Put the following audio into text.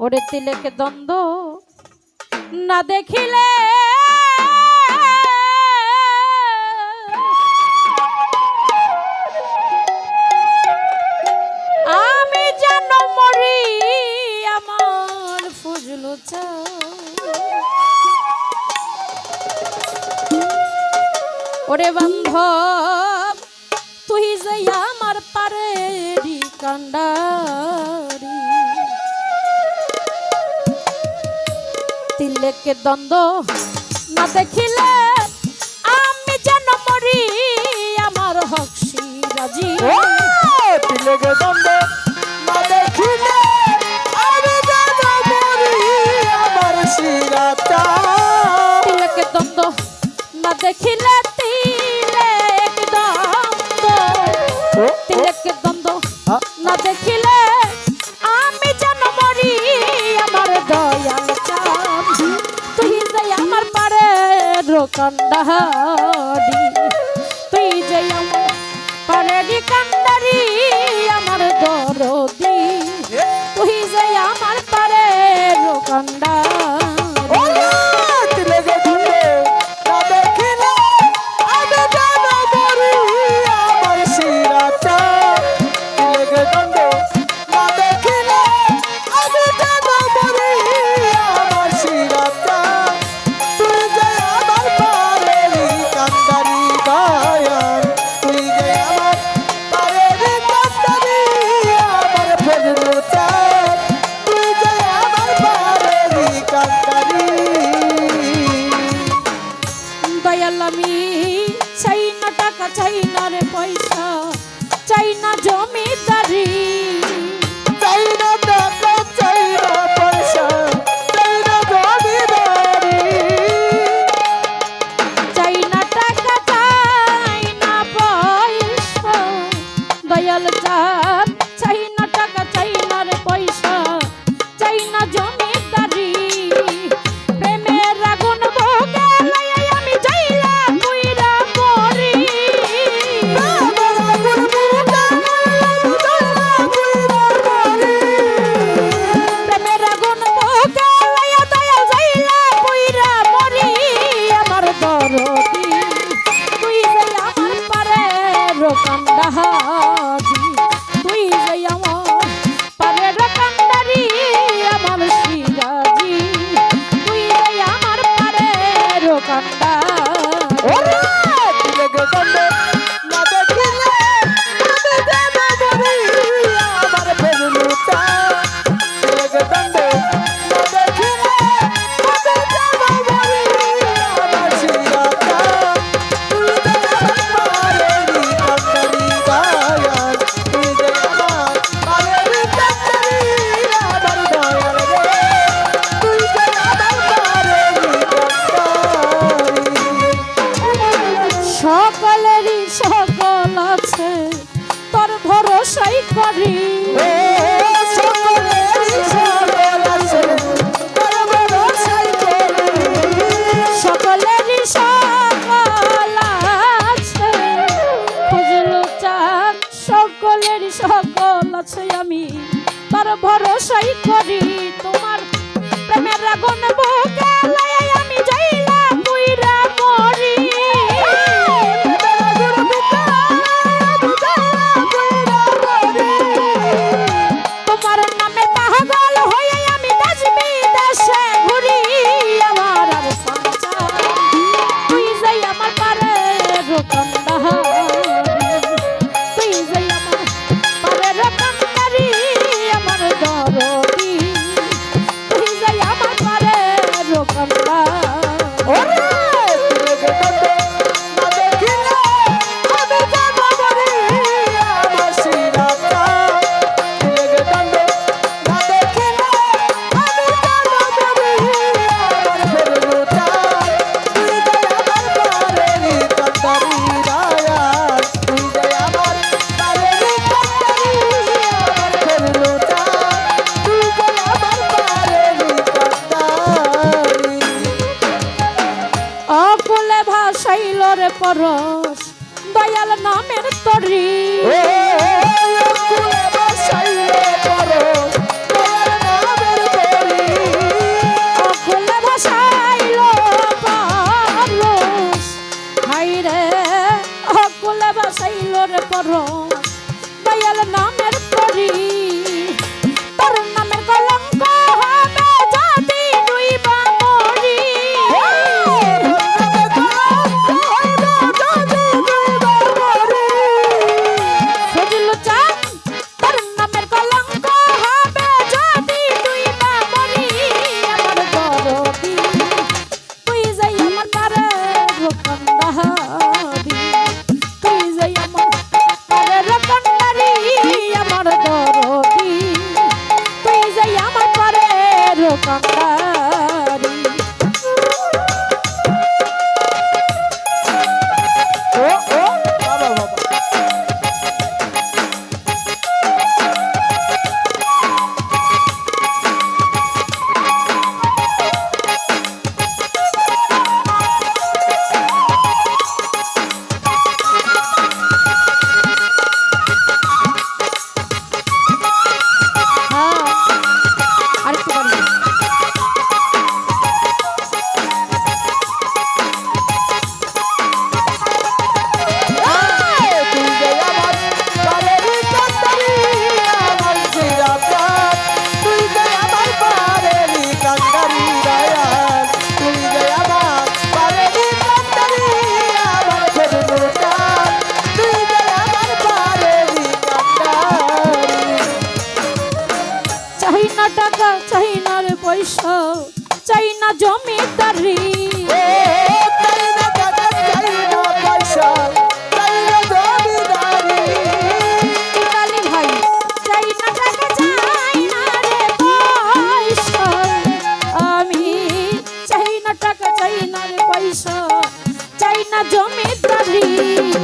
ওরে তিলেকে দ্বন্দ্ব না দেখিলে? আমি যেন মরি, আমার ফুজলু ওরে বন্ধ তুই যে আমার পারে কান্ডা কে দ্বন্দ্ব না দেখিলে আমি যেন মরি আমার হক রাজি দ্বন্দ্ব। কান্দাহারি। দয়াল আমি চাই না টাকা চাই না রে পয়সা। চাই না জমিদারি। ভরসাই করি। সকলেরই সকল আছে খুঁজল চাক সকলেরই সকল আমি। তার ভরসাই করি তোমার প্রেমের আগুন বুকে আমি যাইলা করস দয়াল নামের তরি। পয়সা চাই না জমিদারি। জমিদারি।